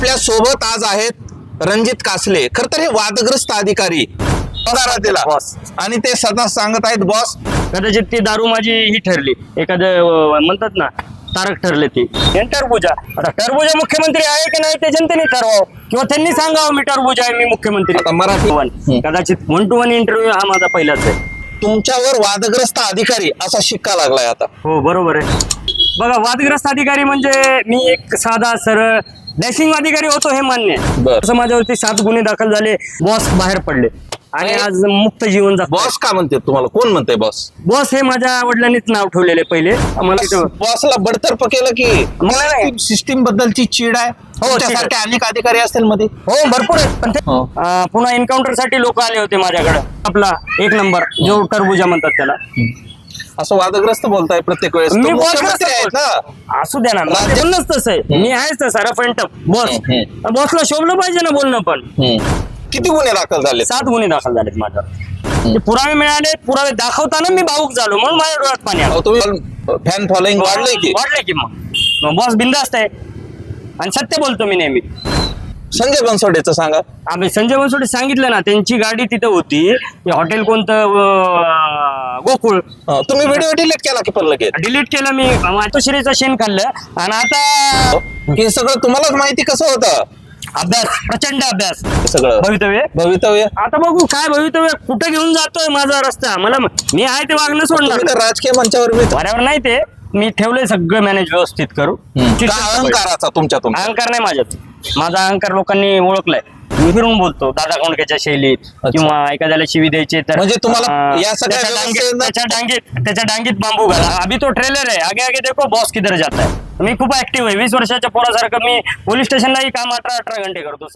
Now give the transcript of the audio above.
आपल्यासोबत आज आहेत रणजित कासले. खर तर हे वादग्रस्त अधिकारी. दिला Boss. आणि ते सतत सांगत आहेत बॉस कदाचित ती दारू माझी ही ठरली. एखादं म्हणतात ना तारक ठरले ती. टरबुजा. आता टरबुजा मुख्यमंत्री आहे की नाही ते जनतेने ठरवावं. किंवा त्यांनी सांगावं मी टरबुजा आहे मी मुख्यमंत्री. आता मराठी- वन. कदाचित वन टू वन इंटरव्ह्यू हा माझा पहिलाच आहे. तुमच्यावर वादग्रस्त अधिकारी असा शिक्का लागलाय आता. हो बरोबर आहे. बघा वादग्रस्त अधिकारी म्हणजे मी एक साधा सरळ डॅशिंग अधिकारी होतो हे मान्य आहे. बर. माझ्यावरती सात गुन्हे दाखल झाले बॉस बाहेर पडले. आणि आज मुक्त जीवन जगतो बॉस का म्हणते तुम्हाला? कोण म्हणते बॉस? बॉस हे माझ्या वडिलांनीच नाव ठेवलेले पहिले. आम्हाला बॉसला बडतर्फ केलं की मला नाही. सिस्टीम बद्दलची चीड आहे. हो, चीड तुमच्यासारखे अनेक अधिकारी असतील मध्ये. हो भरपूर आहेत. पण ते हो. अं, पुन्हा एन्काउंटरसाठी लोक आले होते माझ्याकडे. आपला एक नंबर जो टरबुजा म्हणतात त्याला. असं वादग्रस्त बोलताय प्रत्येक वेळेस. मी तो बॉस मुख्यमंत्री आहेत ना. असू द्या ना बोलणंच तसं आहे. मी आहेच तसा रफ अँड टफ बॉस. हम्म, बॉसला शोभलं पाहिजे ना बोलणं पण. हम्म. किती गुन्हे दाखल झाले सात गुन्हे दाखल झालेत माझ्यावर. ते पुरावे मिळाले पुरावे दाखवताना मी भाऊक झालो म्हणून माझ्या डोळ्यात पाणी आलं. तुम्ही फॅन फॉलोईंग वाढलंय की? वाढले की मग. बॉस बिंदास्त आहे. आणि सत्य बोलतो मी नेहमी. संजय बनसोडेचं सांगा. आम्ही संजय बनसोडे सांगितलं ना त्यांची गाडी तिथं होती. हॉटेल कोणतं? अं, गोकुळ. तुम्ही व्हिडिओ डिलीट केला की पण लगेच? डिलीट केलं मी. मातोश्रीचं शेण खाल्लं. आणि आता हे सगळं तुम्हालाच माहिती कसं होतं? अभ्यास प्रचंड अभ्यास. हे सगळं. भवितव्य? भवितव्य. आता बघू काय भवितव्य. कुठं घेऊन जातोय माझा रस्ता? मला मी आहे ते वागणं सोडणार. तुम्ही तर राजकीय मंचावर बी- बऱ्यावर नाही ते. मी ठेवलंय सगळं मॅनेज व्यवस्थित करू. का अहंकाराचा तुमच्या तुमच्या अहंकार नाही माझ्यात. माझा अहंकार लोकांनी ओळखलाय. मी फिरून बोलतो दादा कोंडकेच्या शैलीत किंवा एखाद्याला शिवी द्यायची तर म्हणजे तुम्हाला अं, या सगळ्या त्याच्या डांगीत- व्यवस्थेनं- त्याच्या डांगीत त्याच्या डांगीत बांबू घाला. अभि तो ट्रेलर आहे. आगे आगे देखो बॉस किधर जाता है. मी खूप ऍक्टिव्ह आहे. वीस वर्षाच्या पोरासारखं मी पोलीस स्टेशनलाही काम अठरा अठरा घंटे करतो.